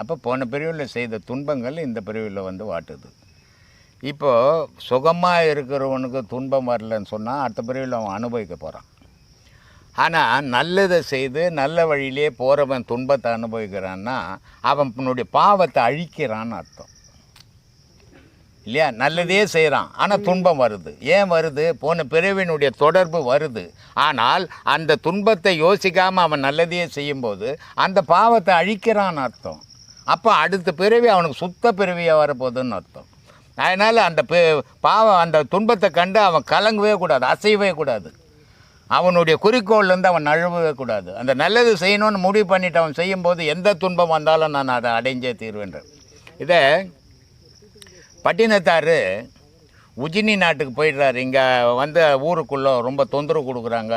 அப்போ போன பிரிவில் செய்த துன்பங்கள் இந்த பிரிவில் வந்து வாட்டுது. இப்போது சுகமாக இருக்கிறவனுக்கு துன்பம் வரலன்னு சொன்னால் அடுத்த பிரிவில் அவன் அனுபவிக்க போகிறான் ஆனால் நல்லதை செய்து நல்ல வழியிலே போகிறவன் துன்பத்தை அனுபவிக்கிறான்னா அவனுடைய பாவத்தை அழிக்கிறான்னு அர்த்தம். இல்லையா? நல்லதே செய்கிறான் ஆனால் துன்பம் வருது. ஏன் வருது? போன பிறவினுடைய தொடர்பு வருது. ஆனால் அந்த துன்பத்தை யோசிக்காமல் அவன் நல்லதையே செய்யும்போது அந்த பாவத்தை அழிக்கிறான்னு அர்த்தம். அப்போ அடுத்த பிறவி அவனுக்கு சுத்த பிறவியாக வரப்போகுதுன்னு அர்த்தம். அதனால் அந்த பாவம் அந்த துன்பத்தை கண்டு அவன் கலங்கவே கூடாது அசையவே கூடாது. அவனுடைய குறிக்கோள்லேருந்து அவன் நழுவவே கூடாது. அந்த நல்லது செய்யணும்னு முடிவு பண்ணிட்டு அவன் செய்யும்போது எந்த துன்பம் வந்தாலும் நான் அதை அடைஞ்சே தீர்வேன்றேன். இதை பட்டினத்தார் உஜினி நாட்டுக்கு போயிடுறாரு. இங்கே வந்து ஊருக்குள்ளே ரொம்ப தொந்தரவு கொடுக்குறாங்க.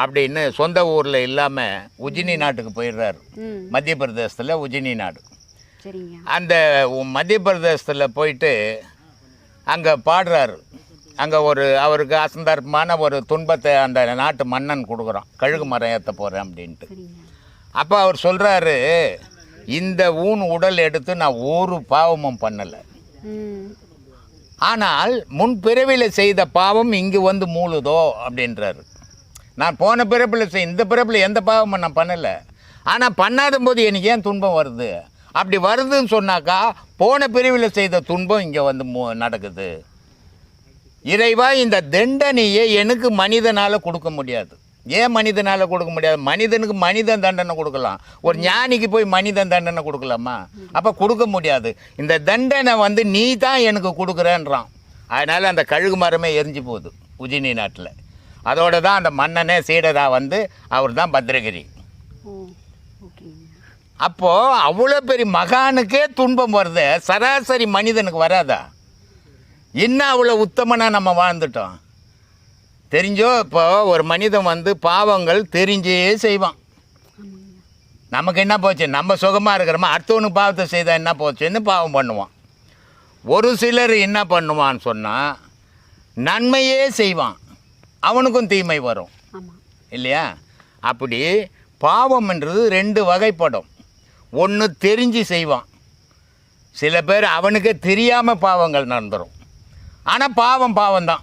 அப்படின்னு சொந்த ஊரில் இல்லாமல் உஜினி நாட்டுக்கு போயிடுறாரு. மத்திய பிரதேசத்தில் உஜினி நாடு. அந்த மத்திய பிரதேசத்தில் போயிட்டு அங்கே பாடுறாரு. அங்கே ஒரு அவருக்கு அசந்தர்ப்பமான ஒரு துன்பத்தை அந்த நாட்டு மன்னன் கொடுக்குறான். கழுகு மரம் ஏற்ற போகிறேன் அப்படின்ட்டு. அப்போ அவர் சொல்கிறாரு இந்த ஊன் உடல் எடுத்து நான் ஒரு பாவமும் பண்ணலை. ஆனால் முன் பிறவியில் செய்த பாவம் இங்கு வந்து மூழுதோ அப்படின்றாரு. நான் போன பிறப்பில் இந்த பிறப்பில் எந்த பாவமும் நான் பண்ணலை. ஆனால் பண்ணாத போது எனக்கு ஏன் துன்பம் வருது? அப்படி வருதுன்னு சொன்னாக்கா போன பிரிவில் செய்த துன்பம் இங்கே வந்து மு- நடக்குது. இறைவா இந்த தண்டனையை எனக்கு மனிதனால் கொடுக்க முடியாது. ஏன் மனிதனால் கொடுக்க முடியாது? மனிதனுக்கு மனிதன் தண்டனை கொடுக்கலாம். ஒரு ஞானிக்கு போய் மனிதன் தண்டனை கொடுக்கலாமா? அப்போ கொடுக்க முடியாது. இந்த தண்டனை வந்து நீ தான் எனக்கு கொடுக்குறேன்றான். அதனால் அந்த கழுகு மரமே எரிஞ்சு போகுது. உஜினி நாட்டில். அதோட தான் அந்த மன்னனே சீடரா வந்து அவர் தான் பத்ரகிரி. அப்போது அவ்வளோ பெரிய மகானுக்கே துன்பம் வருது. சராசரி மனிதனுக்கு வராதா? என்ன அவ்வளோ உத்தமனாக நம்ம வாழ்ந்துட்டோம்? தெரிஞ்சோ இப்போ ஒரு மனிதன் வந்து பாவங்கள் தெரிஞ்சே செய்வான். நமக்கு என்ன போச்சு? நம்ம சுகமாக இருக்கிறோமா? அடுத்தவனுக்கு பாவத்தை செய்தால் என்ன போச்சுன்னு பாவம் பண்ணுவான். ஒரு சிலர் என்ன பண்ணுவான்னு சொன்னால் நன்மையே செய்வான். அவனுக்கும் தீமை வரும். இல்லையா? அப்படி பாவம்ன்றது ரெண்டு வகைப்படும். ஒன்று தெரிஞ்சு செய்வான். சில பேர் அவனுக்கே தெரியாமல் பாவங்கள் நடந்துடும் ஆனால் பாவம் பாவம் தான்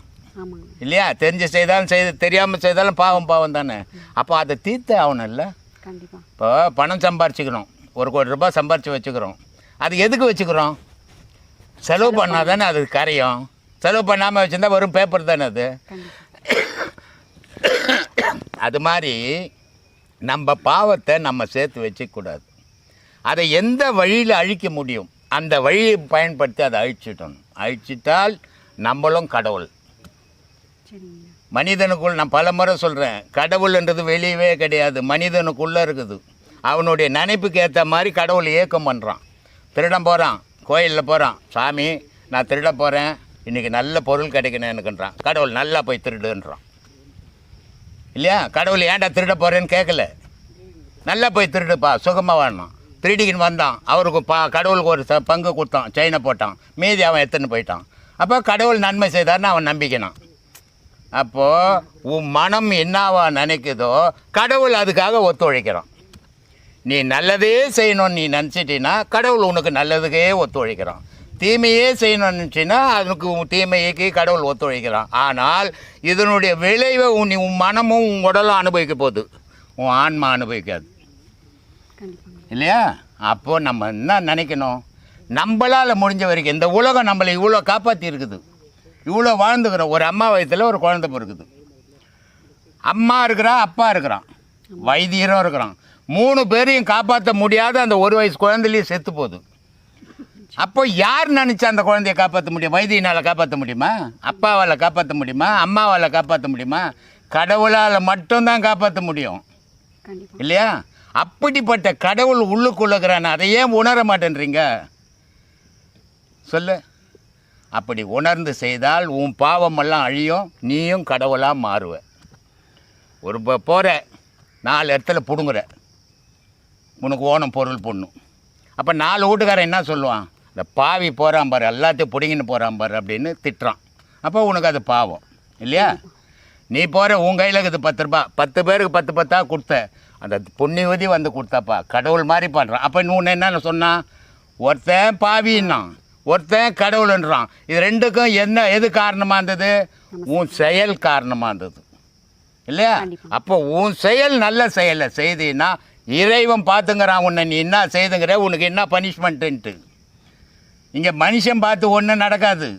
இல்லையா? தெரிஞ்சு செய்தாலும் செய்து தெரியாமல் செய்தாலும் பாவம் பாவம் தானே அப்போ அதை தீர்த்து ஆகணும்ல இப்போ பணம் சம்பாரிச்சுக்கிறோம். ஒரு கோடி ரூபாய் சம்பாரித்து வச்சுக்கிறோம். அது எதுக்கு வச்சுக்கிறோம்? செலவு பண்ணால் தானே அது கரையும். செலவு பண்ணாமல் வச்சுருந்தா வெறும் பேப்பர் தானே அது? அது மாதிரி நம்ம பாவத்தை நம்ம சேர்த்து வச்சுக்கூடாது. அதை எந்த வழியில் அழிக்க முடியும்? அந்த வழியை பயன்படுத்தி அதை அழிச்சிட்டணும் அழிச்சிட்டால் நம்மளும் கடவுள். மனிதனுக்குள் நான் பல முறை சொல்கிறேன் கடவுள்ன்றது வெளியவே கிடையாது மனிதனுக்குள்ளே இருக்குது. அவனுடைய நினைப்புக்கு ஏற்ற மாதிரி கடவுள் இயக்கம் பண்ணுறான் திருடம் போகிறான் கோயிலில் போகிறான் சாமி நான் திருட போகிறேன் இன்றைக்கி நல்ல பொருள் கிடைக்கணுன்னுக்குன்றான் கடவுள் நல்லா போய் திருடுன்றான். இல்லையா? கடவுள் ஏன்டா திருட போகிறேன்னு கேட்கல. நல்லா போய் திருடுப்பா சுகமாக வாழணும். திருடிக்கின்னு வந்தான். அவருக்கு பா கடவுளுக்கு ஒரு ச- பங்கு கொடுத்தான். செயினை போட்டான். மீதி அவன் எடுத்துன்னு போயிட்டான். அப்போ கடவுள் நன்மை செய்தார்னு அவன் நம்பிக்கணும் அப்போது உன் மனம் என்னவா நினைக்குதோ கடவுள் அதுக்காக ஒத்துழைக்கிறான். நீ நல்லதே செய்யணும்னு நீ நினச்சிட்டினா கடவுள் உனக்கு நல்லதுக்கே ஒத்துழைக்கிறான். தீமையே செய்யணும்னு நினச்சின்னா அதுக்கு உன் தீமைக்கு கடவுள் ஒத்துழைக்கிறான். ஆனால் இதனுடைய விளைவை உன் உன் மனமும் உன் உடலும் அனுபவிக்க போகுது. உன் ஆன்மா அனுபவிக்காது. இல்லையா? அப்போ நம்ம என்ன நினைக்கணும்? நம்மளால் முடிஞ்ச வரைக்கும் இந்த உலகம் நம்மளை இவ்வளோ காப்பாற்றி இருக்குது. இவ்வளோ வாழ்ந்துக்கிறோம். ஒரு அம்மா வயத்தில் ஒரு குழந்தை பிறக்குது. அம்மா இருக்கிறா அப்பா இருக்கிறான். வைத்தியரும் இருக்கிறான். மூணு பேரையும் காப்பாற்ற முடியாத அந்த ஒரு வயசு குழந்தைலையும் செத்து போகுது. அப்போ யார் நினச்சா அந்த குழந்தைய காப்பாற்ற முடியும்? வைத்தியனால் காப்பாற்ற முடியுமா? அப்பாவால் காப்பாற்ற முடியுமா? அம்மாவால் காப்பாற்ற முடியுமா? கடவுளால் மட்டும்தான் காப்பாற்ற முடியும். இல்லையா? அப்படிப்பட்ட கடவுள் உள்ளுக்குள்ளகிறான் அதை ஏன் உணர மாட்டேன்றீங்க? சொல்லு. அப்படி உணர்ந்து செய்தால் உன் பாவமெல்லாம் அழியும் நீயும் கடவுளாக மாறுவ. ஒரு போகிற நாலு இடத்துல பிடுங்குற. உனக்கு ஓணும் பொருள் பொண்ணும். அப்போ நாலு வீட்டுக்காரன் என்ன சொல்லுவான்? இந்த பாவி போகிறான் பாரு எல்லாத்தையும் பிடிங்கின்னு போகிறான் பாரு அப்படின்னு திட்டுறான். அப்போ உனக்கு அது பாவம் இல்லையா? நீ போகிற உன் கையில் இருக்குது பத்து ரூபா பத்து பேருக்கு பத்து பத்தா கொடுத்த. அந்த புண்ணியவதி வந்து கொடுத்தாப்பா கடவுள் மாதிரி பண்ணுறான் அப்போ இன்னொன்று என்ன சொன்னான் ஒருத்தன் பாவின்னான் ஒருத்தன் கடவுள்ன்றான். இது ரெண்டுக்கும் என்ன எது காரணமாக இருந்தது? உன் செயல் காரணமாக இருந்தது இல்லையா. அப்போ உன் செயல் நல்ல செயலை செய்தீன்னா இறைவன் பார்த்துங்கிறான் உன்னை. நீ என்ன செய்துங்கிற உனக்கு என்ன பனிஷ்மெண்ட்டுன்ட்டு இங்கே மனுஷன் பார்த்து ஒன்றும் நடக்காது.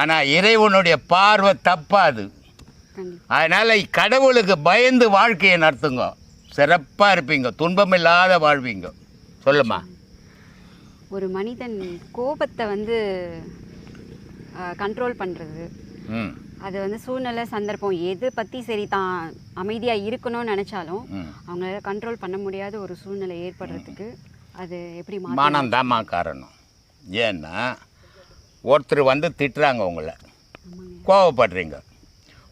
ஆனால் இறைவனுடைய பார்வை தப்பாது. அதனால் கடவுளுக்கு பயந்து வாழ்க்கையை நடத்துங்க. சிறப்பாக இருப்பீங்க. துன்பமில்லாத வாழ்வீங்க. சொல்லுமா? ஒரு மனிதன் கோபத்தை வந்து கண்ட்ரோல் பண்ணுறது அது வந்து சூழ்நிலை சந்தர்ப்பம் எது பற்றி சரி தான் அமைதியாக இருக்கணும்னு நினச்சாலும் அவங்களால கண்ட்ரோல் பண்ண முடியாத ஒரு சூழ்நிலை ஏற்படுறதுக்கு அது எப்படி மாற்ற மனம்தாம்மா காரணம். ஏன்னா ஒருத்தர் வந்து திட்டுறாங்க உங்களை. கோவப்படுறீங்க.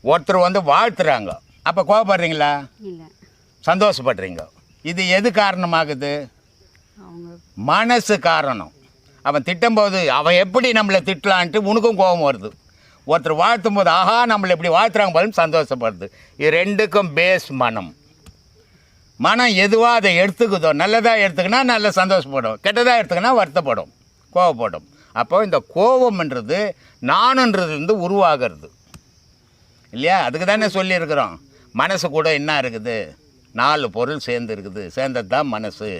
ஒருத்தர் வந்து வாழ்த்துறாங்க. அப்போ கோவப்படுறீங்களா? சந்தோஷப்படுறீங்க. இது எது காரணமாகுது? மனசு காரணம். அவன் திட்டும்போது அவன் எப்படி நம்மளை திட்டலான்ட்டு உனக்கும் கோபம் வருது. ஒருத்தர் வாழ்த்தும் போது ஆஹா நம்மளை இப்படி வாழ்த்துறாங்க போதும் சந்தோஷப்படுது. இது ரெண்டுக்கும் பேஸ் மனம். மனம் எதுவாக அதை எடுத்துக்குதோ நல்லதாக எடுத்துக்கினா நல்ல சந்தோஷப்படும். கெட்டதாக எடுத்துக்கினா வருத்தப்படும். கோவப்படும் அப்போ இந்த கோபம்ன்றது நானுன்றது வந்து உருவாகிறது. இல்லையா? அதுக்கு தானே சொல்லியிருக்கிறோம். மனசு கூட என்ன இருக்குது? நாலு பொருள் சேர்ந்து இருக்குது. சேர்ந்தது தான் மனசு.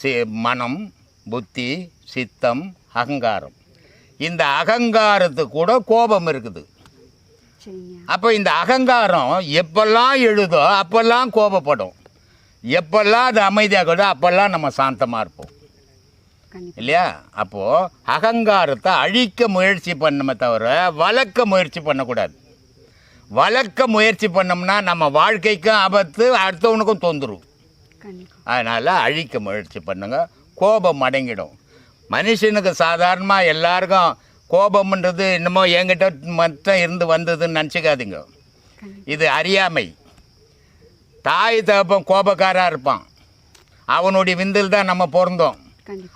சி மனம் புத்தி சித்தம் அகங்காரம். இந்த அகங்காரத்துக்கு கூட கோபம் இருக்குது. அப்போ இந்த அகங்காரம் எப்பெல்லாம் எழுதோ அப்பெல்லாம் கோபப்படும். எப்பெல்லாம் அது அமைதியாகுதோ அப்பெல்லாம் நம்ம சாந்தமாக இருப்போம். இல்லையா? அப்போது அகங்காரத்தை அழிக்க முயற்சி பண்ணமே தவிர வளர்க்க முயற்சி பண்ணக்கூடாது. வளர்க்க முயற்சி பண்ணோம்னா நம்ம வாழ்க்கைக்கும் ஆபத்து அடுத்தவனுக்கும் கண்டிப்பாக அதனால் அழிக்க முயற்சி பண்ணுங்க. கோபம் அடங்கிடும். மனுஷனுக்கு சாதாரணமாக எல்லாருக்கும் கோபம்ன்றது என்னமோ என்கிட்ட மட்டும் இருந்து வந்ததுன்னு நினச்சிக்காதீங்க. இது அறியாமை. தாய் தகப்பன் கோபக்காராக இருப்பான். அவனுடைய விந்தில் தான் நம்ம பிறந்தோம்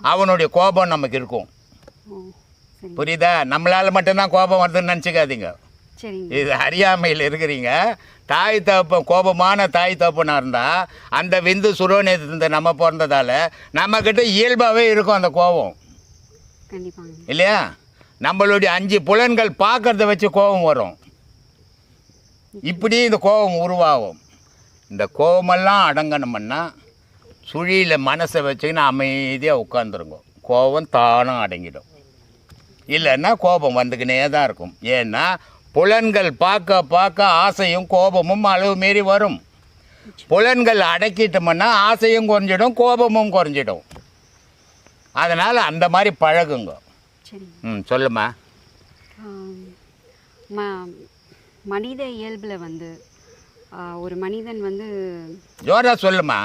அவனுடைய கோபம் நமக்கு இருக்கும். புரியுதா? நம்மளால் மட்டும்தான் கோபம் வருதுன்னு நினச்சிக்காதீங்க. இது அறியாமையில் இருக்கிறீங்க. தாய் தகப்பன் கோபமான தாய் தகப்பனாக இருந்தால் அந்த விந்து சுரோநேத்து நம்ம பிறந்ததால் நம்மக்கிட்ட இயல்பாகவே இருக்கும் அந்த கோபம். இல்லையா? நம்மளுடைய அஞ்சு புலன்கள் பார்க்கறத வச்சு கோபம் வரும். இப்படி இந்த கோபம் உருவாகும். இந்த கோபமெல்லாம் அடங்கணும்னா சுழியில் மனசை வச்சுக்கின்னு அமைதியாக உட்காந்துருங்க கோபம் தானும் அடங்கிடும். இல்லைன்னா கோபம் வந்துக்கினே தான் இருக்கும். ஏன்னா புலன்கள் பார்க்க பார்க்க ஆசையும் கோபமும் அளவு மீறி வரும். புலன்கள் அடக்கிட்டோம்னா ஆசையும் குறைஞ்சிடும் கோபமும் குறைஞ்சிடும். அதனால் அந்த மாதிரி பழகுங்க. ம் சொல்லுமா மனித இயல்பில் வந்து ஒரு மனிதன் வந்து ஜோரா சொல்லுமா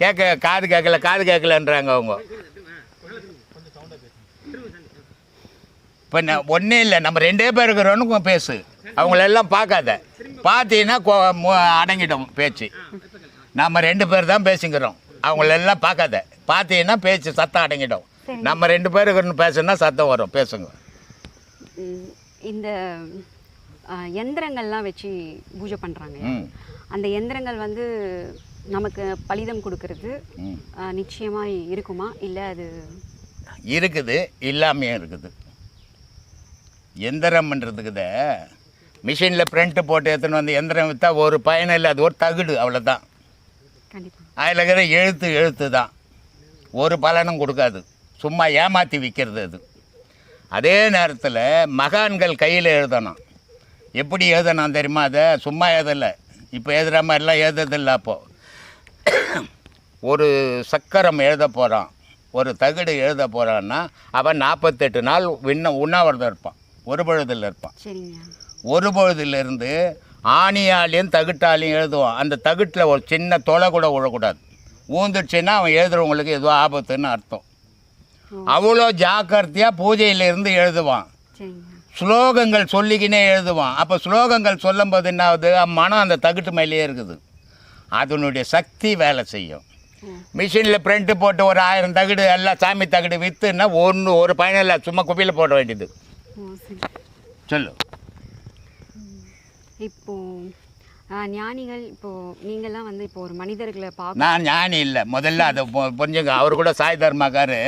கேட்க காது கேட்கல காது கேட்கலன்றாங்க அவங்க. இப்போ ஒன்றே இல்லை நம்ம ரெண்டே பேர் இருக்கிறோன்னு பேசு. அவங்களெல்லாம் பார்க்காத. பார்த்தீங்கன்னா கோ- அடங்கிடும் பேச்சு. நம்ம ரெண்டு பேர் தான் பேசிக்கிறோம். அவங்களெல்லாம் பார்க்காத. பார்த்தீங்கன்னா பேச்சு சத்தம் அடங்கிடும். நம்ம ரெண்டு பேர் இருக்கிறோன்னு பேசுனா சத்தம் வரும். பேசுங்க. இந்த எந்திரங்கள்லாம் வச்சு பூஜை பண்ணுறாங்க அந்த எந்திரங்கள் வந்து நமக்கு பலிதம் கொடுக்கறது நிச்சயமாக இருக்குமா? இல்லை அது இருக்குது இல்லாமையும் இருக்குது. எந்திரம்ன்றதுக்குத மிஷினில் பிரிண்ட்டு போட்டு எடுத்துன்னு வந்து எந்திரம் விற்றா ஒரு பயன் இல்லை அது ஒரு தகுடு அவ்வளோதான் அதில் இருக்கிற எழுத்து எழுத்து தான். ஒரு பலனும் கொடுக்காது. சும்மா ஏமாற்றி விற்கிறது அது. அதே நேரத்தில் மகான்கள் கையில் எழுதணும். எப்படி எழுதணும் தெரியுமா? அதை சும்மா எழுதலை. இப்போ எழுதுகிற மாதிரிலாம் எழுதுறதில்ல அப்போது ஒரு சக்கரம் எழுத போகிறான் ஒரு தகுடு எழுத போகிறான்னா அவன் நாற்பத்தெட்டு நாள் விண்ண உண்ணாவிரதம் இருப்பான். ஒரு பொழுதில் இருப்பான். ஒரு பொழுதுலேருந்து ஆணியாலையும் தகுட்டாலையும் எழுதுவான். அந்த தகுட்டில் ஒரு சின்ன தொலை கூட விழக்கூடாது. ஊந்துடுச்சுன்னா அவன் எழுதுறவங்களுக்கு ஏதோ ஆபத்துன்னு அர்த்தம். அவ்வளோ ஜாக்கிரதையாக பூஜையிலிருந்து எழுதுவான். ஸ்லோகங்கள் சொல்லிக்கினே எழுதுவான். அப்போ ஸ்லோகங்கள் சொல்லும்போது என்ன ஆகுது மனம் அந்த தகுட்டு மேலேயே இருக்குது. அதனுடைய சக்தி வேலை செய்யும். மிஷினில் பிரிண்ட்டு போட்டு ஒரு ஆயிரம் தகுடு எல்லாம் சாமி தகுடு விற்றுன்னா ஒன்று ஒரு பயனில் இல்லை சும்மா குப்பையில் போட வேண்டியது. சொல்லு. இப்போ ஞானிகள் இப்போ நீங்கெல்லாம் வந்து இப்போ ஒரு மனிதர்களை பார்க்க நான் ஞானி இல்லை. முதல்ல அதை புரிஞ்சுங்க. அவர் கூட சாய் தர்மாக்காரு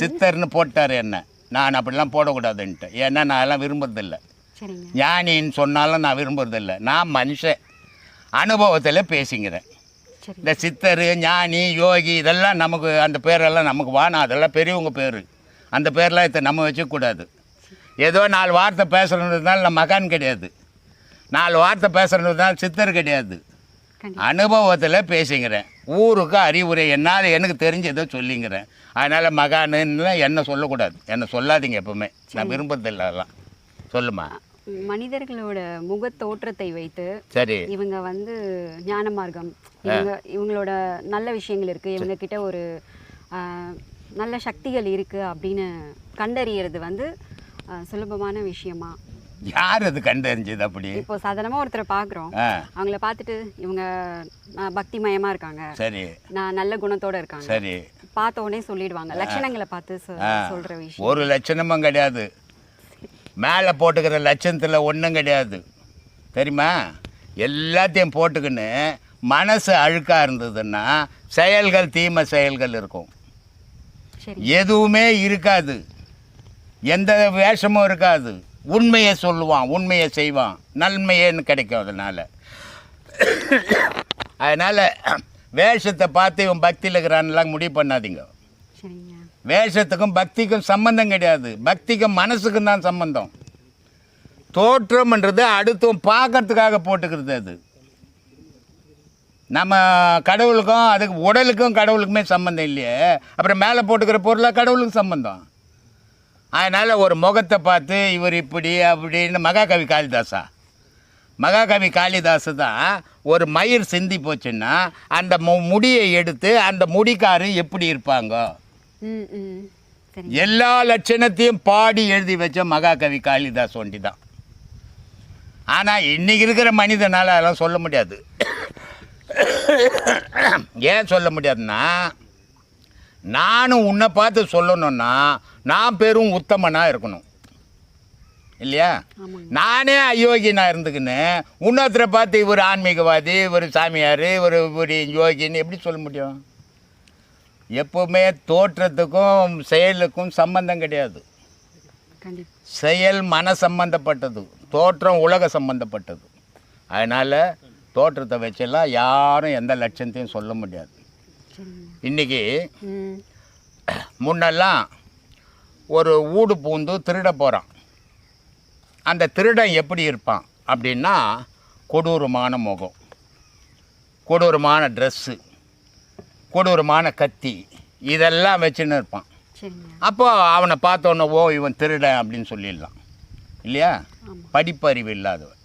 சித்தர்னு போட்டார் என்ன. நான் அப்படிலாம் போடக்கூடாதுன்ட்டு. ஏன்னா நான் எல்லாம் விரும்புறதில்ல. ஞானின்னு சொன்னாலும் நான் விரும்புறதில்ல. நான் மனுஷன். அனுபவத்தில் பேசிக்கிறேன் சரி. இந்த சித்தர் ஞானி யோகி இதெல்லாம் நமக்கு அந்த பேரெல்லாம் நமக்கு வானா அதெல்லாம் பெரியவங்க பேர். அந்த பேர்லாம் இதை நம்ம வச்சுக்கூடாது. ஏதோ நாலு வார்த்தை பேசுகிறதுனால நான் மகான் கிடையாது. நாலு வார்த்தை பேசுகிறதுனால சித்தர் கிடையாது. அனுபவத்தில் பேசிக்கிறேன். ஊருக்கு அறிவுரை என்னால் எனக்கு தெரிஞ்சதை சொல்லிங்கிறேன் அதனால் மகானுன்னு என்ன சொல்லக்கூடாது. என்னை சொல்லாதீங்க எப்பவுமே. நான் விரும்புறதில்ல அதெல்லாம். சொல்லுமா மனிதர்களோட முக தோற்றத்தை வைத்து சரி. இவங்க வந்து ஞான மார்க்கம் இவங்க இவங்களோட நல்ல விஷயங்கள் இருக்கு இவங்க கிட்ட ஒரு நல்ல சக்திகள் இருக்கு அப்படின்னு கண்டறியறது வந்து சுலபமான விஷயமா. யார் அது கண்டறிஞ்சது அப்படி? இப்போ சாதாரணமா ஒருத்தரை பார்க்குறோம் அவங்கள பார்த்துட்டு இவங்க ஆ, பக்திமயமா இருக்காங்க. சரி. நான் நல்ல குணத்தோட இருக்காங்க. சரி. பார்த்த உடனே சொல்லிடுவாங்க. லட்சணங்களை பார்த்து சொ- சொல்ற விஷயம். ஒரு லட்சணமும் கிடையாது. மேலே போட்டுக்கிற லட்சணத்தில் ஒன்றும் கிடையாது. தெரியுமா? எல்லாத்தையும் போட்டுக்கின்னு மனசு அழுக்காக இருந்ததுன்னா செயல்கள் தீமை செயல்கள் இருக்கும். எதுவுமே இருக்காது. எந்த வேஷமும் இருக்காது. உண்மையை சொல்லுவான் உண்மையை செய்வான். நன்மையேன்னு கிடைக்கும் அதனால். அதனால் வேஷத்தை பார்த்து இவன் பக்தியில் இருக்கிறான்லாம் முடிவு பண்ணாதீங்க. வேஷத்துக்கும் பக்திக்கும் சம்பந்தம் கிடையாது. பக்திக்கும் மனசுக்கும் தான் சம்பந்தம். தோற்றம்ன்றது அடுத்தவன் பார்க்கறதுக்காக போட்டுக்கிறது அது. நம்ம கடவுளுக்கும் அதுக்கு உடலுக்கும் கடவுளுக்குமே சம்மந்தம் இல்லையே. அப்புறம் மேலே போட்டுக்கிற பொருளாக கடவுளுக்கு சம்பந்தம். அதனால் ஒரு முகத்தை பார்த்து இவர் இப்படி அப்படின்னு மகாகவி காளிதாசா. மகாகவி காளிதாசு தான் ஒரு மயிர் சிந்தி போச்சுன்னா அந்த மு- முடியை எடுத்து அந்த முடிக்காரன் எப்படி இருப்பாங்க? எல்லா லட்சணத்தையும் பாடி எழுதி வச்ச மகாகவி காளிதாஸ் ஒண்டி தான் ஆனால் இன்னைக்கு இருக்கிற மனிதனால் அதெல்லாம் சொல்ல முடியாது. ஏன் சொல்ல முடியாதுன்னா நானும் உன்னை பார்த்து சொல்லணும்னா நான் பெரும் உத்தமனாக இருக்கணும். இல்லையா? நானே அயோக்கியனா இருந்துக்கின்னு இன்னொருத்தரை பார்த்து இவர் ஆன்மீகவாதி இவர் சாமியார் இவர் இவர் யோகின்னு எப்படி சொல்ல முடியும்? எப்போவுமே தோற்றத்துக்கும் செயலுக்கும் சம்பந்தம் கிடையாது. செயல் மன சம்பந்தப்பட்டது தோற்றம் உலக சம்பந்தப்பட்டது. அதனால் தோற்றத்தை வச்செல்லாம் யாரும் எந்த லட்சத்தையும் சொல்ல முடியாது. இன்றைக்கி முன்னெல்லாம் ஒரு ஊடு பூந்து திருட போகிறான் அந்த திருடன் எப்படி இருப்பான் அப்படின்னா கொடூரமான முகம். கொடூரமான ட்ரெஸ்ஸு கொடூரமான கத்தி இதெல்லாம் வச்சுன்னு இருப்பான். சரிங்க. அப்போ அவனை பார்த்தோன்னே ஓ இவன் திருடன் அப்படின்னு சொல்லிடலாம். இல்லையா? படிப்பறிவு இல்லாதவன்.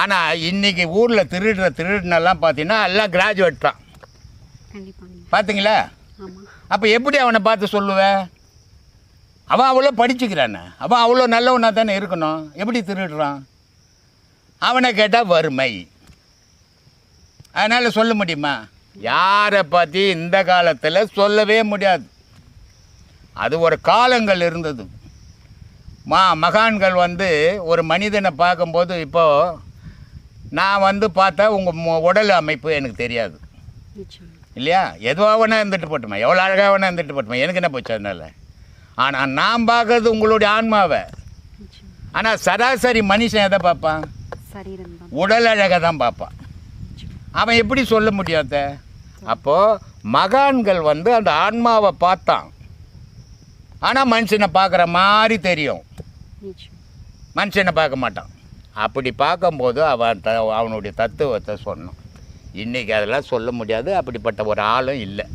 ஆனால் இன்றைக்கி ஊரில் திருடுற திருடனெல்லாம் பார்த்தீங்கன்னா எல்லாம் கிராஜுவேட் தான். பார்த்தீங்களா அப்போ எப்படி அவனை பார்த்து சொல்லுவேன் அவன் அவ்வளோ படிச்சுக்கிறானே. அவன் அவ்வளோ நல்லவனா தானே இருக்கணும். எப்படி திருடுறான்? அவனை கேட்டால் வறுமை. அதனால் சொல்ல முடியுமா? யாரை பற்றி இந்த காலத்தில் சொல்லவே முடியாது. அது ஒரு காலங்கள் இருந்தது மா மகான்கள் வந்து ஒரு மனிதனை பார்க்கும்போது இப்போது நான் வந்து பார்த்தா உங்கள் உடல் அமைப்பு எனக்கு தெரியாது. இல்லையா? எதுவாக வேணா இருந்துட்டு போட்டுமா. எவ்வளோ அழகாக வேணா இருந்துட்டு போட்டுமா. எனக்கு என்ன போச்சு அதனால? ஆனால் நான் பார்க்கறது உங்களுடைய ஆன்மாவை. ஆனால் சராசரி மனுஷன் எதை பார்ப்பான்? உடல் அழகை தான் பார்ப்பான். அவன் எப்படி சொல்ல முடியாத அப்போது மகான்கள் வந்து அந்த ஆன்மாவை பார்த்தான். ஆனால் மனுஷனை பார்க்குற மாதிரி தெரியும். மனுஷனை பார்க்க மாட்டான். அப்படி பார்க்கும்போது அவன் த அவனுடைய தத்துவத்தை சொன்னான். இன்றைக்கி அதெல்லாம் சொல்ல முடியாது. அப்படிப்பட்ட ஒரு ஆளும் இல்லை.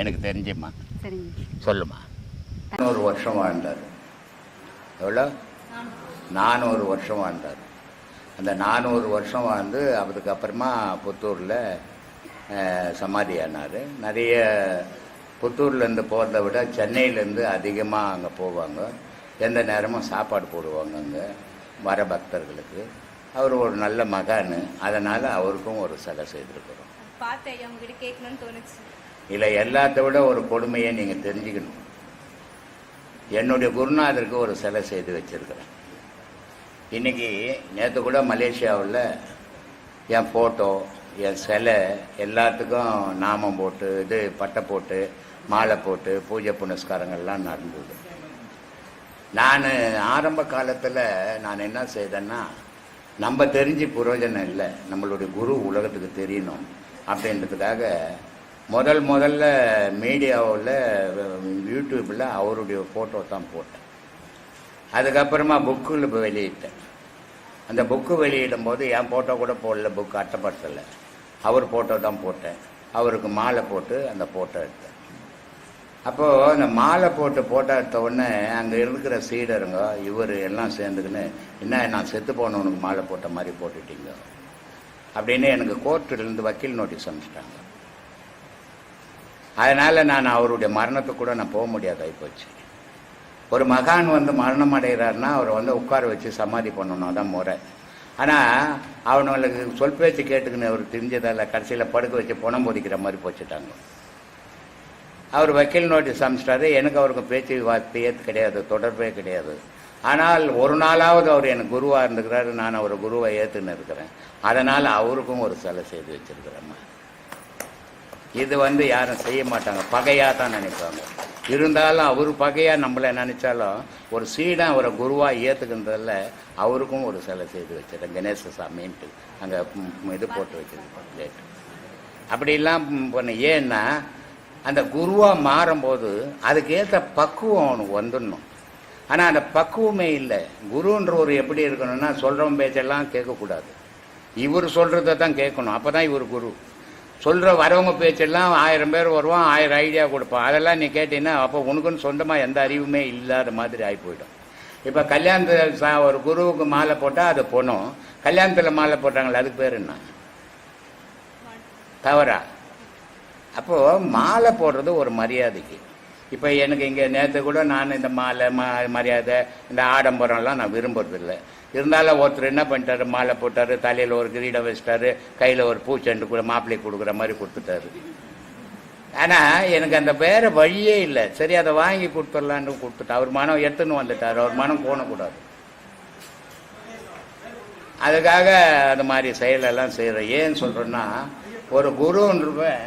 எனக்கு தெரிஞ்சுமா சரிங்க. சொல்லுமா நானூறு வருஷம் வாழ்ந்தார். எவ்வளோ? நானூறு வருஷம் வாழ்ந்தார். அந்த நானூறு வருஷம் வாழ்ந்து அதுக்கப்புறமா புத்தூரில் சமாதி ஆனார் நிறைய புத்தூர்லேருந்து போகிறத விட சென்னையிலேருந்து அதிகமாக அங்கே போவாங்க. எந்த நேரமும் சாப்பாடு போடுவாங்க அங்கே வர பக்தர்களுக்கு. அவர் ஒரு நல்ல மகான். அதனால் அவருக்கும் ஒரு சிலை செய்திருக்கிறோம். இல்லை எல்லாத்த விட ஒரு கொடுமையை நீங்கள் தெரிஞ்சுக்கணும். என்னுடைய குருநாதருக்கு ஒரு சிலை செய்து வச்சிருக்கிறேன். இன்னைக்கு நேற்று கூட மலேசியாவில் என் ஃபோட்டோ என் சிலை எல்லாத்துக்கும் நாமம் போட்டு இது பட்டை போட்டு மாலை போட்டு பூஜை புனஸ்காரங்கள்லாம் நடந்தது. நான் ஆரம்ப காலத்தில் நான் என்ன செய்தேன்னா நம்ம தெரிஞ்சு புரோஜனம் இல்லை நம்மளுடைய குரு உலகத்துக்கு தெரியணும் அப்படின்றதுக்காக முதல் முதல்ல மீடியாவில் யூடியூப்பில் அவருடைய ஃபோட்டோ தான் போட்டேன். அதுக்கப்புறமா புக்கில் வெளியிட்டேன். அந்த புக்கு வெளியிடும் போது என் ஃபோட்டோ கூட போடல புக்கு அட்டப்படுத்தலை அவர் ஃபோட்டோ தான் போட்டேன். அவருக்கு மாலை போட்டு அந்த ஃபோட்டோ எடுத்தேன். அப்போது அந்த மாலை போட்டு ஃபோட்டோ எடுத்த உடனே அங்கே இருக்கிற சீடருங்க இவர் எல்லாம் சேர்ந்துக்கின்னு என்ன நான் செத்து போனவனுக்கு மாலை போட்ட மாதிரி போட்டுட்டீங்க? அப்படின்னு எனக்கு கோர்ட்டிலேருந்து வக்கீல் நோட்டீஸ் அனுப்பிச்சிட்டாங்க. அதனால் நான் அவருடைய மரணத்துக்கு கூட நான் போக முடியாதாகி போச்சு ஒரு மகான் வந்து மரணம் அடைகிறாருன்னா அவரை வந்து உட்கார வச்சு சமாதி பண்ணணும் அதான் முறை. ஆனால் அவனுங்களுக்கு சொல் பேச்சு கேட்டுக்கின்னு அவர் தெரிஞ்சதால் கடைசியில் படுக்க வச்சு பணம் பொதிக்கிற மாதிரி போச்சுட்டாங்க. அவர் வக்கீல் நோட்டீஸ் அமைச்சிட்டாரு. எனக்கு அவருக்கு பேச்சு வார்த்தையே கிடையாது தொடர்பே கிடையாது. ஆனால் ஒரு நாளாவது அவர் எனக்கு குருவாக இருந்துக்கிறாரு. நான் அவர் குருவை ஏற்றுன்னு இருக்கிறேன். அதனால் அவருக்கும் ஒரு சிலை செய்து வச்சிருக்கிறேம்மா இது வந்து யாரும் செய்ய மாட்டாங்க. பகையாக தான் நினைப்பாங்க. இருந்தாலும் அவர் பகையாக நம்மளை நினைச்சாலும் ஒரு சீடன் அவரை குருவாக ஏற்றுக்கின்றதில் அவருக்கும் ஒரு சிலை செய்து வச்சிருக்கேன். கணேச சாமின்ட்டு. அங்கே இது போட்டு வச்சிருக்கோம் பிளேட் அப்படிலாம் பண்ண ஏன்னா அந்த குருவாக மாறும்போது அதுக்கேற்ற பக்குவம் அவனுக்கு வந்துடணும். ஆனால் அந்த பக்குவமே இல்லை. குருன்ற ஒரு எப்படி இருக்கணும்னா சொல்கிறவன் பேச்செல்லாம் கேட்கக்கூடாது. இவர் சொல்கிறத தான் கேட்கணும். அப்போ தான் இவர் குரு. சொல்கிற வரவங்க பேச்செல்லாம் ஆயிரம் பேர் வருவான் ஆயிரம் ஐடியா கொடுப்பான். அதெல்லாம் நீ கேட்டீங்கன்னா அப்போ உனக்குன்னு சொந்தமாக எந்த அறிவுமே இல்லாத மாதிரி ஆகி போயிடும் இப்போ கல்யாணத்தில் சா ஒரு குருவுக்கு மாலை போட்டால் அது பொண்ணும். கல்யாணத்தில் மாலை போட்டாங்களே அதுக்கு பேர் என்ன? தவறா? அப்போது மாலை போடுறது ஒரு மரியாதைக்கு. இப்போ எனக்கு இங்கே நேற்று கூட நான் இந்த மாலை மா மரியாதை இந்த ஆடம்பரம்லாம் நான் விரும்புறதில்லை. இருந்தாலும் ஒருத்தர் என்ன பண்ணிட்டாரு? மாலை போட்டார் தலையில் ஒரு கிரீடம் வச்சிட்டாரு கையில் ஒரு பூச்செண்டு கூட மாப்பிள்ளை கொடுக்குற மாதிரி கொடுத்துட்டாரு. ஆனால் எனக்கு அந்த பேரை வழியே இல்லை. சரி அதை வாங்கி கொடுத்துடலான்னு கொடுத்துட்டேன் அவர் மனம் எடுத்துன்னு வந்துட்டார். அவர் மனம் போனக்கூடாது. அதுக்காக அந்த மாதிரி செயலெல்லாம் செய்கிறேன் ஏன்னு சொல்கிறேன்னா ஒரு குருன்றவன்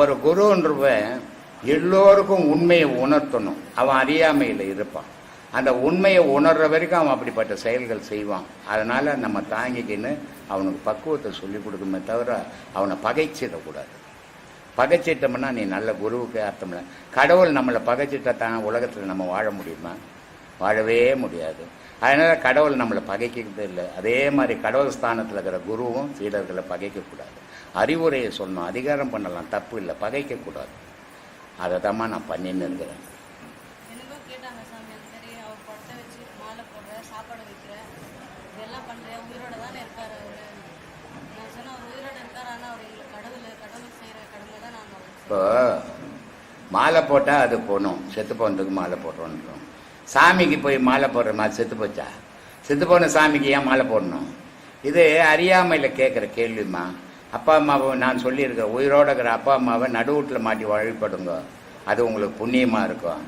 ஒரு குருன்றவன் எல்லோருக்கும் உண்மையை உணர்த்தணும். அவன் அறியாமையில் இருப்பான். அந்த உண்மையை உணர்ற வரைக்கும் அவன் அப்படிப்பட்ட செயல்கள் செய்வான். அதனால் நம்ம தாங்கிக்கின்னு அவனுக்கு பக்குவத்தை சொல்லி கொடுக்குமே தவிர அவனை பகைச்சிடக்கூடாது. பகைச்சிட்டோம்னா நீ நல்ல குருவுக்கு அர்த்தம் இல்லை. கடவுள் நம்மளை பகைச்சிட்டா தான் உலகத்தில் நம்ம வாழ முடியுமா? வாழவே முடியாது. அதனால் கடவுள் நம்மளை பகைக்கிறது இல்லை. அதே மாதிரி கடவுள் ஸ்தானத்தில் இருக்கிற குருவும் சீடர்களை பகைக்கக்கூடாது. அறிவுரையை சொன்னோம் அதிகாரம் பண்ணலாம். தப்பு இல்லை. பகைக்கக்கூடாது. அதை தான் நான் பண்ணின்னு இருக்கிறேன் எனக்கும் கேட்டாங்க சாமி அது சரி அவர் படத்தை வச்சு மாலை போடுற சாப்பாடு வைக்கிற இதெல்லாம் பண்றேன் உயிரோட தானே இருக்காரு அவரு நான் சொன்னேன் அவர் உயிரோட இருக்காரு ஆனால் அவர் எங்களுக்கு கடவுள் கடவுள் செய்கிற கடமை தான் நாங்கள் அவருக்கு இப்போ மாலை போட்டால் அது போகணும் செத்து போனதுக்கு மாலை போடுறோன்றோம். சாமிக்கு போய் மாலை போடுற மாதிரி செத்து போச்சா? செத்து போன சாமிக்கு ஏன் மாலை போடணும்? இது அறியாமையில் கேட்குற கேள்விம்மா. அப்பா அம்மாவை நான் சொல்லியிருக்கேன் உயிரோட இருக்கிற அப்பா அம்மாவை நடுவூட்டில் மாட்டி வழிபடுங்க. அது உங்களுக்கு புண்ணியமாக இருக்கும்.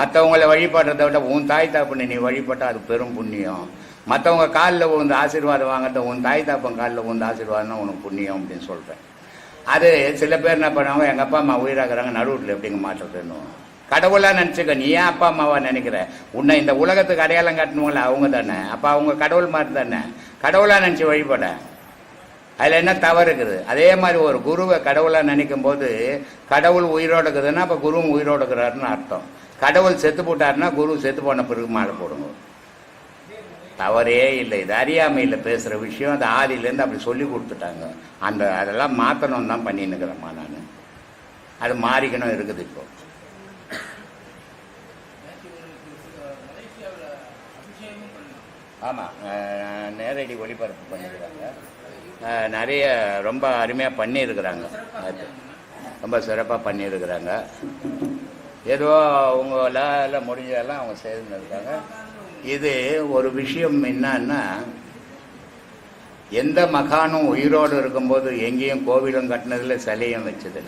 மற்றவங்கள வழிபடுறத விட உன் தாய் தாப்பனை நீ வழிபட்டால் அது பெரும் புண்ணியம். மற்றவங்க காலில் உந்து ஆசீர்வாதம் வாங்குறத உன் தாய் தாப்பன் காலில் உந்து ஆசீர்வாதம்னா உனக்கு புண்ணியம் அப்படின்னு சொல்கிறேன் அது சில பேர் என்ன பண்ணுவாங்க எங்கள் அப்பா அம்மா உயிராகிறாங்க நடுவில் எப்படிங்க மாற்றுறதுன்னு கடவுளாக நினச்சிக்க நீ ஏன் அப்பா அம்மாவா நினைக்கிற? உன்னை இந்த உலகத்துக்கு அடையாளம் காட்டணுங்கள அவங்க தானே. அப்போ அவங்க கடவுள் மாதிரி தானே. கடவுளாக நினச்சி வழிபட. அதில் என்ன தவறு இருக்குது? அதே மாதிரி ஒரு குருவை கடவுளாக நினைக்கும் போது கடவுள் உயிரோடு இருக்குதுன்னா அப்போ குருவும் உயிரோடு இருக்கிறாருன்னு அர்த்தம். கடவுள் செத்து போட்டாருன்னா குரு செத்து போன பிறகு மாலை போடுங்க. தவறே இல்லை. இது அறியாமையில் பேசுகிற விஷயம். அது ஆதியிலேருந்து அப்படி சொல்லி கொடுத்துட்டாங்க. அந்த அதெல்லாம் மாற்றணும் தான் பண்ணின்னுக்கிறேம்மா நான். அது மாறிக்கணும் இருக்குது இப்போ. ஆமாம் நேரடி ஒளிபரப்பு பண்ணியிருக்காங்க நிறைய ரொம்ப அருமையாக பண்ணியிருக்கிறாங்க. அது ரொம்ப சிறப்பாக பண்ணியிருக்கிறாங்க. ஏதோ அவங்களால முடிஞ்சதெல்லாம் அவங்க செய்துன்னு இருக்காங்க. இது ஒரு விஷயம் என்னன்னா எந்த மகானும் உயிரோடு இருக்கும்போது எங்கேயும் கோவிலும் கட்டினதில்ல சிலையும் வச்சது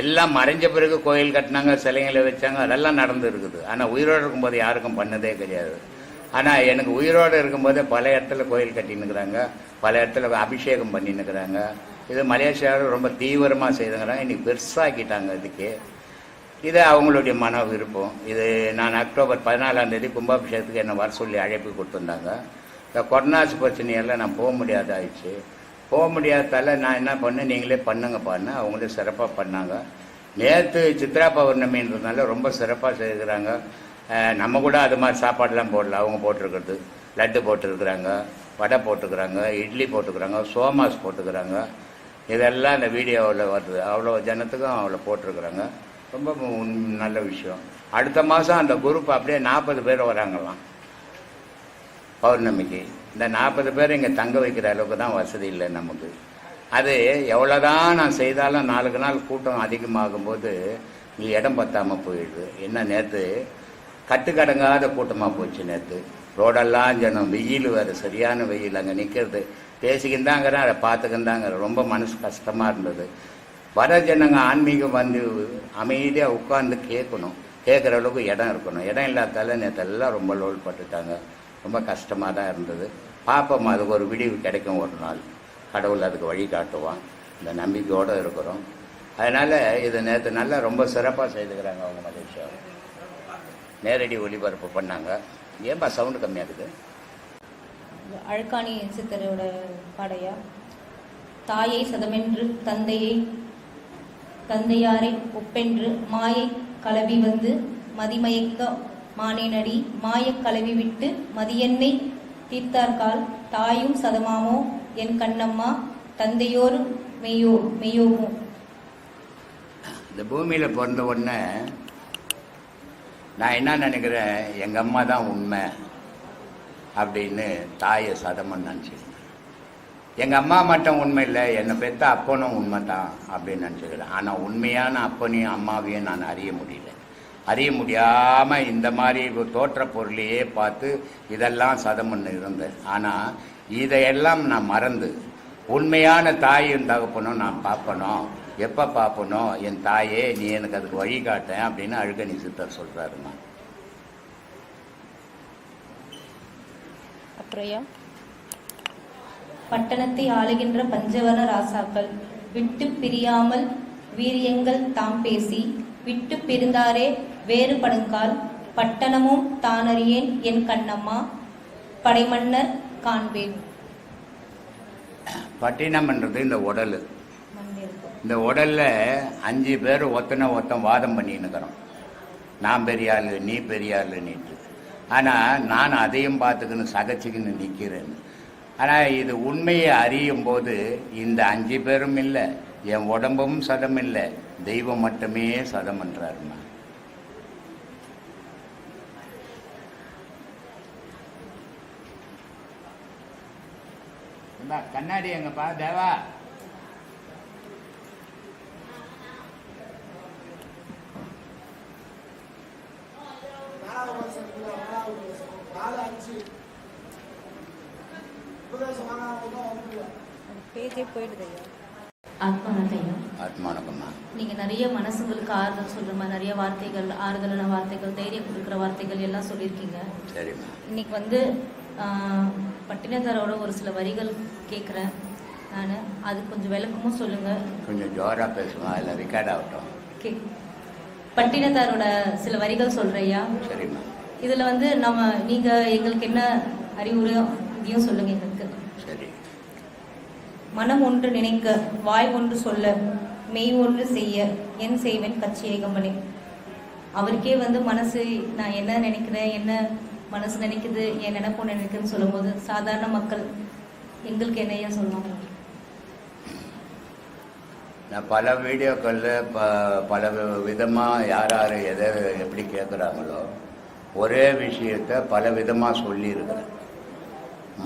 எல்லாம் மறைஞ்ச பிறகு கோயில் கட்டினாங்க சிலைங்களை வச்சாங்க அதெல்லாம் நடந்து இருக்குது ஆனால் உயிரோடு இருக்கும்போது யாருக்கும் பண்ணதே கிடையாது. ஆனால் எனக்கு உயிரோடு இருக்கும்போதே பல இடத்துல கோயில் கட்டின்னுக்குறாங்க பல இடத்துல அபிஷேகம் பண்ணின்னுக்குறாங்க. இது மலேசியாவில் ரொம்ப தீவிரமாக செய்துங்கிறாங்க. இன்னைக்கு பெருசாக்கிட்டாங்க இதுக்கு. இது அவங்களுடைய மன விருப்பம். இது நான் அக்டோபர் பதினாலாம் தேதி கும்பாபிஷேகத்துக்கு என்னை வர சொல்லி அழைப்பு கொடுத்துருந்தாங்க. இந்த கொரோனாஸ் பிரச்சனையெல்லாம் நான் போக முடியாத ஆயிடுச்சு. போக முடியாததால நான் என்ன பண்ணேன்? நீங்களே பண்ணுங்கப்பான்னு அவங்களே சிறப்பாக பண்ணாங்க. நேற்று சித்ரா பௌர்ணமின்றதுனால ரொம்ப சிறப்பாக செய்கிறாங்க. நம்ம கூட அது மாதிரி சாப்பாடெலாம் போடல. அவங்க போட்டிருக்கிறது. லட்டு போட்டிருக்கிறாங்க வடை போட்டுக்கிறாங்க இட்லி போட்டுக்கிறாங்க சோமாஸ் போட்டுக்கிறாங்க. இதெல்லாம் அந்த வீடியோவில் வருது. அவ்வளோ ஜனத்துக்கும் அவ்வளோ போட்டிருக்கிறாங்க. ரொம்ப நல்ல விஷயம். அடுத்த மாதம் அந்த குரூப் அப்படியே நாற்பது பேர் வராங்களாம். பௌர்ணமிக்கு. இந்த நாற்பது பேர் இங்கே தங்க வைக்கிற அளவுக்கு தான் வசதி இல்லை நமக்கு. அது எவ்வளோதான் நான் செய்தாலும் நாளுக்கு நாள் கூட்டம் அதிகமாகும்போது இங்கே இடம் பத்தாமல் போயிடுது. என்ன நேற்று கட்டுக்கடங்காத கூட்டமாக போச்சு நேற்று ரோடெல்லாம் ஜனம் வெயில் வேறு சரியான வெயில் அங்கே நிற்கிறது பேசிக்கிந்தாங்கிறேன் அதை பார்த்துக்கிந்தாங்கிற ரொம்ப மனசு கஷ்டமாக இருந்தது. வர ஜனங்க ஆன்மீகம் வந்து அமைதியாக உட்காந்து கேட்கணும். கேட்குற அளவுக்கு இடம் இருக்கணும். இடம் இல்லாதால நேற்றெல்லாம் ரொம்ப லோல் பட்டுட்டாங்க. ரொம்ப கஷ்டமாக தான் இருந்தது. பார்ப்போம் அதுக்கு ஒரு விடிவு கிடைக்கும் ஒரு நாள். கடவுள் அதுக்கு வழி காட்டுவான். இந்த நம்பிக்கையோடு இருக்கிறோம். அதனால் இது நேற்று நல்லா ரொம்ப சிறப்பாக செய்துக்கிறாங்க அவங்க மகிழ்ச்சியாக நேரடி ஒளிபரப்பு பண்ணாங்க. ஏன்பா சவுண்டு கம்மியாக இருக்குது? அழுக்காணி சித்தரோட பாடையா? தாயை சதமென்று தந்தையை தந்தையாரை ஒப்பென்று மாயை கலவி வந்து மதிமயக்க மானேனடி மாயக் கலவி விட்டு மதியென்னை தீர்த்தார்கால் தாயும் சதமாமோ? என் கண்ணம்மா தந்தையோரும் மெய்யோ மெய்யோமோ இந்த பூமியில் பிறந்த உடனே நான் என்ன நினைக்கிறேன்? எங்கள் அம்மா தான் உண்மை அப்படின்னு தாயை சதமன் நினச்சிக்கிறேன் எங்கள் அம்மா மட்டும் உண்மை இல்லை என்னை பெற்ற அப்பனும் உண்மை தான் அப்படின்னு நினச்சிக்கிறேன் ஆனால் உண்மையான அப்பனையும் அம்மாவையும் நான் அறிய முடியல. அறிய முடியாமல் இந்த மாதிரி தோற்ற பொருளையே பார்த்து இதெல்லாம் சதமுன்னு இருந்தேன். ஆனால் இதையெல்லாம் நான் மறந்து உண்மையான தாயும் தகப்பனும் நான் பார்ப்பணும் எப்போ பார்ப்பனும்? என் தாயே நீ எனக்கு அதுக்கு வழிகாட்டேன் அப்படின்னு அழுகணி சித்தர் சொல்கிறாருமா அப்புறம் பட்டணத்தை ஆளுகின்ற பஞ்சவர்ண ராசாக்கள். விட்டு பிரியாமல் வீரியங்கள் தாம் பேசி விட்டு பிரிந்தாரே வேறுபடுங்கால் பட்டணமும் தானறியேன் என் கண்ணம்மா படைமன்னர் காண்பேன். பட்டினம்ன்றது இந்த உடல். இந்த உடல்ல அஞ்சு பேர் ஒத்தனை ஒத்தன் வாதம் பண்ணின்னுக்கிறோம். நான் பெரிய ஆளு நீ பெரிய ஆளுன்னுட்டு ஆனால் நான் அதையும் பார்த்துக்கின்னு சகச்சிக்கின்னு நிற்கிறேன் ஆனால் இது உண்மையை அறியும் போது இந்த அஞ்சு பேரும் இல்லை என் உடம்பும் சதம் இல்லை தெய்வம் மட்டுமே சதம்ன்றாருமா கண்ணாடி எங்கப்பா தேவா. பேஜே போயிடுது நீங்க நிறைய மனசுங்களுக்கு ஆறுதல் சொல்ற மாதிரி நிறைய வார்த்தைகள் ஆறுதலான வார்த்தைகள் தைரியம் கொடுக்குற வார்த்தைகள் எல்லாம் சொல்லியிருக்கீங்க. சரிம்மா. இன்னைக்கு வந்து ஆஹ், பட்டினத்தாரோட ஒரு சில வரிகள் கேட்குறேன் நான் அது கொஞ்சம் விளக்கமும் சொல்லுங்க. கொஞ்சம் ஜோராக பேசுமா? இல்லை ரெக்கார்ட் ஆகட்டும். கே பட்டினத்தாரோட சில வரிகள் சொல்றையா சரிம்மா. இதுல வந்து நம்ம நீங்க எங்களுக்கு என்ன அறிவுரையோ இதையும் சொல்லுங்க எங்களுக்கு சரி. மனம் ஒன்று நினைக்க வாய் ஒன்று சொல்ல மெய் ஒன்று செய்ய என் செய்வேன் கட்சி ஏகம்பனே. அவருக்கே வந்து மனசு நான் என்ன நினைக்கிறேன் என்ன மனசு நினைக்குது என் நினைப்பு நினைக்குதுன்னு சொல்லும்போது சாதாரண மக்கள் எங்களுக்கு என்னையா சொல்லலாம் நான் பல வீடியோக்களில் ப பல விதமாக யார் யார் எதை எப்படி கேட்குறாங்களோ ஒரே விஷயத்த பல விதமாக சொல்லியிருக்கிறேன்.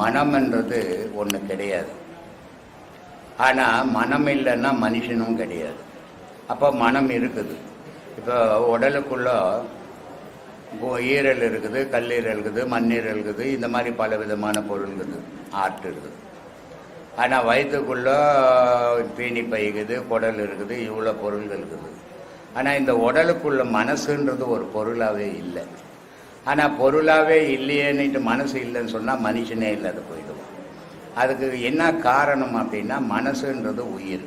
மனம்ன்றது ஒன்று கிடையாது. ஆனால் மனம் இல்லைன்னா மனுஷனும் கிடையாது. அப்போ மனம் இருக்குது. இப்போ உடலுக்குள்ளே ஈரல் இருக்குது கல்லீரல் இருக்குது மண்ணீரல் இருக்குது இந்த மாதிரி பல விதமான பொருள் இருக்குது ஆர்ட் இருக்குது. ஆனால் வயிற்றுக்குள்ளே தீனி பைக்குது குடல் இருக்குது இவ்வளோ பொருள்கள் இருக்குது. ஆனால் இந்த உடலுக்குள்ள மனசுன்றது ஒரு பொருளாகவே இல்லை. ஆனால் பொருளாகவே இல்லையேன்னுட்டு மனசு இல்லைன்னு சொன்னால் மனுஷனே இல்லாத போயிடுவான் அதுக்கு என்ன காரணம் அப்படின்னா மனசுன்றது உயிர்.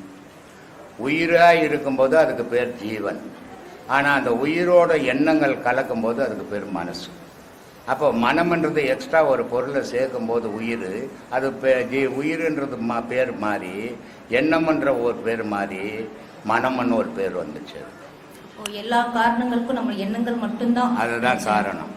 உயிராக இருக்கும்போது அதுக்கு பேர் ஜீவன். ஆனால் அந்த உயிரோட எண்ணங்கள் கலக்கும்போது அதுக்கு பேர் மனசு. அப்போ மனம்ன்றது எக்ஸ்ட்ரா ஒரு பொருளை சேர்க்கும்போது உயிர் அது பே- ஜீ- உயிர்ன்றது மா பேர் மாறி எண்ணம்ன்ற ஒரு பேர் மாறி மனம்னு ஒரு பேர் வந்துச்சு. எல்லா காரணங்களுக்கும் நம்ம எண்ணங்கள் மட்டும்தான் அதுதான் காரணம்.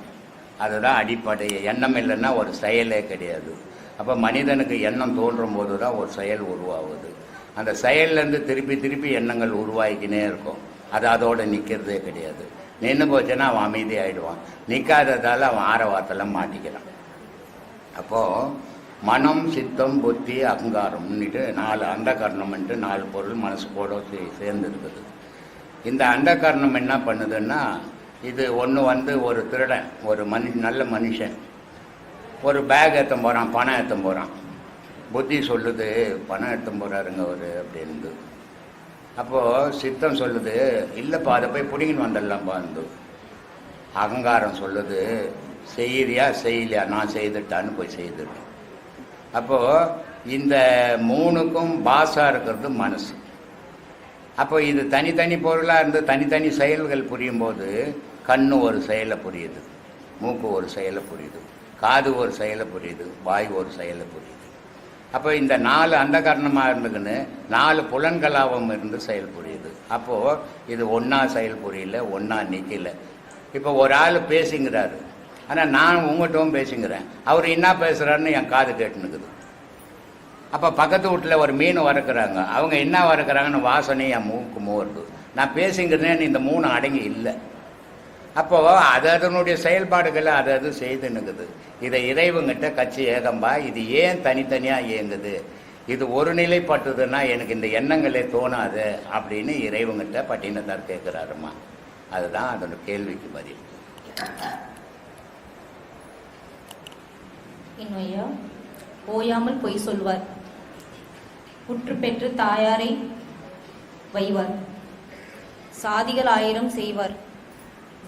அதுதான் அடிப்படை எண்ணம் இல்லைன்னா ஒரு செயலே கிடையாது. அப்போ மனிதனுக்கு எண்ணம் தோன்றும் போது தான் ஒரு செயல் உருவாகுது. அந்த செயல்லேருந்து திருப்பி திருப்பி எண்ணங்கள் உருவாகிக்கினே இருக்கும். அது அதோடு நிற்கிறதே கிடையாது. நின்று போச்சுன்னா அவன் அமைதி ஆகிடுவான் நிற்காததால் அவன் ஆரவாரத்தில் மாட்டிக்கிறான். அப்போது மனம் சித்தம் புத்தி அகங்காரம்னுட்டு நாலு அந்த கரணம்ன்ட்டு நாலு பொருள் மனசு கூட சேர்ந்து இருக்குது இந்த அந்த கரணம் என்ன பண்ணுதுன்னா இது ஒன்று வந்து ஒரு திருடன் ஒரு மனு நல்ல மனுஷன். ஒரு பேக் ஏற்ற போகிறான் பணம் ஏற்ற போகிறான் புத்தி சொல்லுது பணம் எடுத்து போகிறாருங்க ஒரு அப்படின்னு அப்போது சித்தம் சொல்லுது இல்லைப்பா அதை போய் பிடிங்கின்னு வந்துடலாம்ப்பா வந்து அகங்காரம் சொல்லுது செய்யறியா செய்யலையா? நான் செய்துட்டான்னு போய் செய்துட்டேன். அப்போது இந்த மூணுக்கும் பாஸாக இருக்கிறது மனசு. அப்போ இது தனித்தனி பொருளாக இருந்து தனித்தனி செயல்கள் புரியும் போது கண்ணு ஒரு செயலை புரியுது மூக்கு ஒரு செயலை புரியுது காது ஒரு செயலை புரியுது வாய் ஒரு செயலை புரியுது. அப்போ இந்த நாலு அந்த காரணமாக இருந்துக்குன்னு நாலு புலன்களாகவும் இருந்து செயல் புரியுது. அப்போது இது ஒன்றா செயல் புரியல ஒன்றா நிற்கல இப்போ ஒரு ஆள் பேசிங்கிறாரு. ஆனால் நான் உங்கள்கிட்டவும் பேசிங்கிறேன். அவர் என்ன பேசுகிறாருன்னு என் காது கேட்டுனுக்குது. அப்போ பக்கத்து வீட்டில் ஒரு மீன் வறுக்கிறாங்க. அவங்க என்ன வறுக்கிறாங்கன்னு வாசனை என் மூக்கு மூவருது நான் பேசிங்கிறேன் இந்த மூணு அடங்கி இல்லை. அப்போது அது அதனுடைய செயல்பாடுகளை அது அது செய்துன்னுக்குது இதை இறைவங்கிட்ட கட்சி ஏகம்பா இது ஏன் தனித்தனியாக இயங்குது? இது ஒரு நிலைப்பட்டதுன்னா எனக்கு இந்த எண்ணங்களே தோணாது அப்படின்னு இறைவங்கிட்ட பட்டினத்தார் கேட்குறாருமா? அதுதான் அதோட கேள்விக்கு பதில். இன்னும் ஓயாமல் பொய் சொல்வார். புற்று பெற்று தாயாரை வைவார். சாதிகள் ஆயிரம் செய்வார்.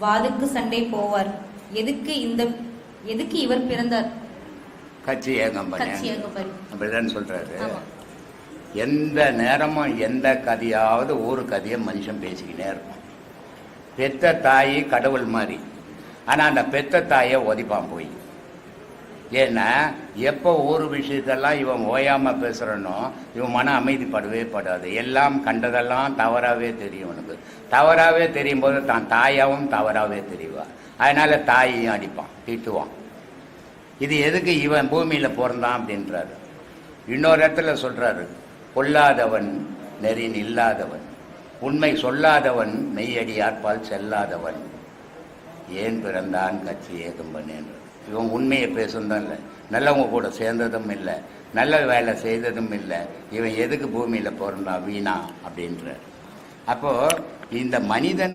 வாதுக்கு சண்டை போவார். எதுக்கு இந்த எதுக்கு இவர் பிறந்தார்? கட்சி ஏகம்பர். அப்படிதான் சொல்றாரு. எந்த நேரமும் எந்த கதையாவது ஒரு கதையை மனுஷன் பேசிக்கினே இருக்கும் பெத்த தாய் கடவுள் மாதிரி. ஆனால் அந்த பெத்த தாயை ஒதிப்பான் போய். ஏன்னா எப்போ ஒரு விஷயத்தெல்லாம் இவன் ஓயாமல் பேசுகிறனோ இவன் மன அமைதிப்படவே படாது. எல்லாம் கண்டதெல்லாம் தவறாகவே தெரியும் உனக்கு. தவறாகவே தெரியும் போது தான் தாயாவும் தவறாகவே தெரிவான் அதனால் தாயையும் அடிப்பான் திட்டுவான். இது எதுக்கு இவன் பூமியில் பிறந்தான் அப்படின்றாரு. இன்னொரு இடத்துல சொல்கிறாரு கொல்லாதவன் நெறி இல்லாதவன். உண்மை சொல்லாதவன் மெய்யடியார்பால் செல்லாதவன். ஏன் பிறந்தான் கட்சி ஏகம் பண்ணேன் இவன் உண்மையை பேசுனதும் இல்லை. நல்லவங்க கூட சேர்ந்ததும் இல்லை. நல்ல வேலை செய்ததும் இல்லை. இவன் எதுக்கு பூமியில் பிறந்தான் வீணா அப்படின்ற அப்போது இந்த மனிதன்